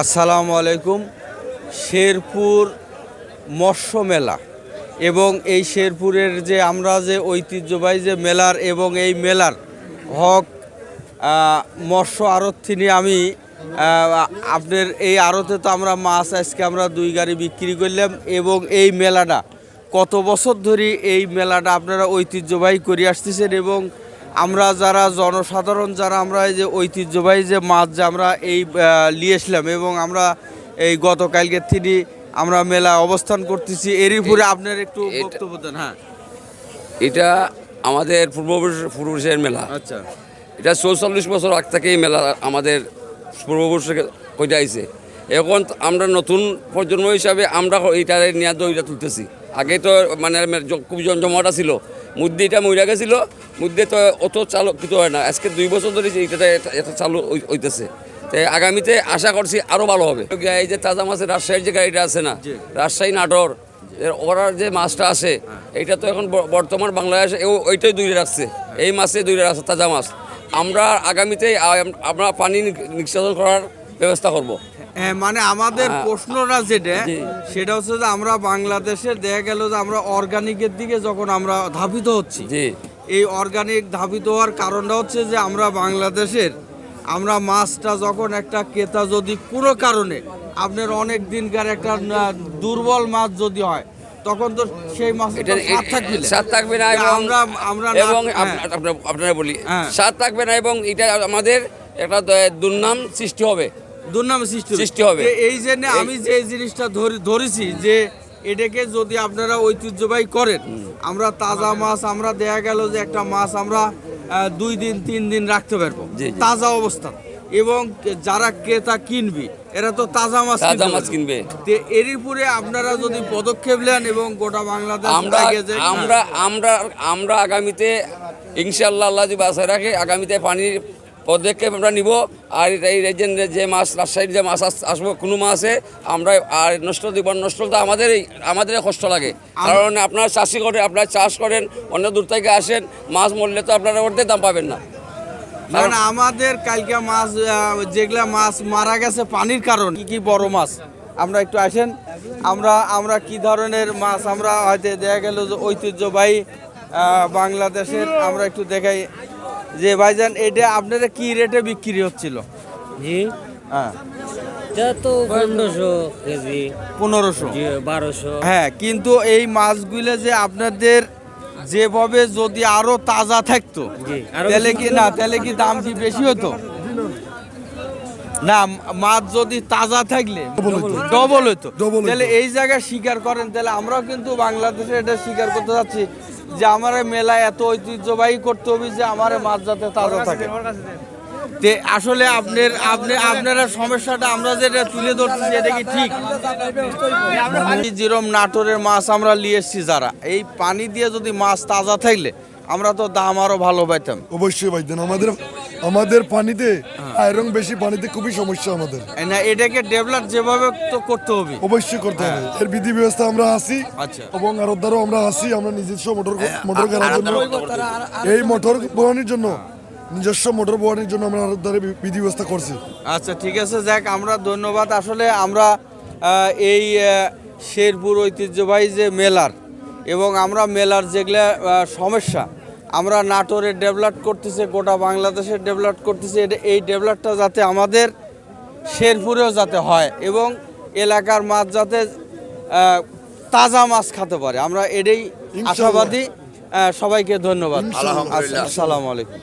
আসসালামু আলাইকুম। শেরপুর মৎস্য মেলা এবং এই শেরপুরের যে আমরা যে ঐতিহ্যবাহী যে মেলার এবং এই মেলার হক মৎস্য আড়ত থেকে আমি আপনার এই আড়তে তো আমরা মাছ আজকে আমরা দুই গাড়ি বিক্রি করলাম এবং এই মেলাটা কত বছর ধরে এই মেলাটা আপনারা ঐতিহ্যবাহী করে আসতেছেন এবং আমরা যারা জনসাধারণ যারা আমরা এই যে ঐতিহ্যবাহী যে মাছ যে আমরা এই আহ, নিয়ে আসলাম এবং আমরা এই গতকালকের থেকে আমরা মেলা অবস্থান করতেছি এরই উপরে আপনার একটু এটা- বক্তব্য দেন হ্যাঁ। এটা আমাদের পূর্বপুরুষ পূর্বপুরুষের মেলা। আচ্ছা। এটা চৌচল্লিশ বছর আগ থেকে এই মেলা আমাদের পূর্বপুরুষ কইটা আইছে। এখন আমরা নতুন প্রজন্ম হিসাবে আমরা এইটা নিয়ে দইটা তুলতেছি। আগে তো মানে খুব জমজমাটা ছিল মুদ্দি এটা মহিলা গেছিল মুদ্দি তো অত চালু কিছু হয় না। আজকে দুই বছর ধরে এটা- এটা চালু হইতেছে। তো আগামীতে আশা করছি আরও ভালো হবে। এই যে তাজা মাছের রাজশাহীর যে গাড়িটা আছে না। রাজশাহী নাটোর ওরার যে মাছটা আছে এইটা তো এখন বর্তমান বাংলাদেশে ওইটাই দূরে রাখছে। এই মাছে দূরে রাখছে তাজা মাছ। আমরা আগামীতে আমরা পানি নি- নিষ্কাশন করার ব্যবস্থা করব। হ্যাঁ মানে আমাদের। প্রশ্নটা যেটা সেটা হচ্ছে যে আমরা বাংলাদেশে দেখা গেল যে আমরা অর্গানিকের দিকে যখন আমরা ধাবিত হচ্ছি এই অর্গানিক ধাবিত হওয়ার কারণটা হচ্ছে যে আমরা বাংলাদেশের আমরা মাছটা যখন একটা ক্রেতা যদি কোনো কারণে আপনার অনেক দিনকার একটা দুর্বল মাছ যদি হয় তখন তো সেই মাছ স্বাদ থাকবে না। স্বাদ থাকবে না এবং আমরা আমরা এবং হ্যাঁ। আপ- আপনার- আপনারা বলি হ্যাঁ। স্বাদ থাকবে না এবং এটা আমাদের একটা দুর্নাম সৃষ্টি হবে দুর্নামে সৃষ্টি সৃষ্টি হবে। এই জন্য আমি যে জিনিসটা ধরেছি যে এটাকে যদি আপনারা ঐতিহ্যবাহী করেন আমরা তাজা মাছ আমরা দেখা গেল যে একটা মাছ আমরা দুই দিন তিন দিন রাখতে পারব। তাজা অবস্থা এবং যারা ক্রেতা কিনবি এরা তো তাজা মাছ তাজা মাছ কিনবে এরই পরে আপনারা যদি পদক্ষেপ নেন এবং গোটা বাংলাদেশ আমরা। আমরা আমরা আমরা আগামীতে ইনশাল্লাহ আল্লাহ যদি বাসায় রাখে আগামীতে পানির পদক্ষেপ আমরা নিব। আর এই রেজেন্ডের যে মাছ রাজশাহীর যে মাছ আস- আসব কোনো মাছে আমরা আর নষ্ট দিব। নষ্ট তো আমাদেরই আমাদের কষ্ট লাগে। কারণ আপনার চাষি করে আপনার চাষ করেন অন্য দূর থেকে আসেন মাছ মরলে তো আপনারা অর্ধেক দাম পাবেন না। আমাদের কালকে মাছ যেগুলা মাছ মারা গেছে পানির কারণ কি কি বড় মাছ? আমরা একটু আসেন আমরা আমরা কি ধরনের মাছ আমরা হয়তো দেখা গেল যে ঐতিহ্যবাহী বাংলাদেশের আমরা একটু দেখাই। যে ভাইজান এটা আপনারা কি রেটে বিক্রি হচ্ছিল? জি। হ্যাঁ। এটা তো পনেরোশো কেজি। পনেরোশো। বারোশো। হ্যাঁ কিন্তু এই মাছগুলো যে আপনাদের যেভাবে যদি আরও তাজা থাকতো তাহলে কি না তাহলে কি দাম কি বেশি হতো? না মাছ যদি তাজা থাকলে ডবল হতো তাহলে এই জায়গায় স্বীকার করেন তাহলে আমরাও কিন্তু বাংলাদেশে এটা স্বীকার করতে যাচ্ছি যে আমার মেলা এত ঐতিহ্যবাহী করতে হবে যে আমার মাছ যাতে তাজা থাকে। তে আসলে আপনার আপনি আপনারা সমস্যাটা আমরা যেটা তুলে ধরতেছি এটা কি ঠিক? এই যেরম নাটোরের মাছ আমরা নিয়ে এসছি যারা এই পানি দিয়ে যদি মাছ তাজা থাকলে আমরা তো দাম আরও ভালো পাইতাম। অবশ্যই ভাইজান আমাদের আমাদের পানিতে আয়রন বেশি পানিতে খুবই সমস্যা আমাদের। না এটাকে ডেভেলপ যেভাবে তো করতে হবে। অবশ্যই করতে হবে। এর বিধি ব্যবস্থা আমরা আসি আচ্ছা। এবং আরও দ্বারাও আমরা আসি আমরা নিজস্ব মোটর মোটর কেনার জন্য এই মোটর বহানির জন্য নিজস্ব মোটর বহানির জন্য আমরা আরও দ্বারা বিধি ব্যবস্থা করছি। আচ্ছা ঠিক আছে যাক আমরা ধন্যবাদ। আসলে আমরা এই শেরপুর ঐতিহ্যবাহী যে মেলার এবং আমরা মেলার যেগুলা সমস্যা আমরা নাটোরে ডেভেলপ করতেছে গোটা বাংলাদেশে ডেভেলপ করতেছে এটা এই ডেভেলপটা যাতে আমাদের শেরপুরেও যাতে হয় এবং এলাকার মাছ যাতে তাজা মাছ খেতে পারে আমরা এটাই। আশাবাদী সবাইকে ধন্যবাদ। আচ্ছা, আসসালামু আলাইকুম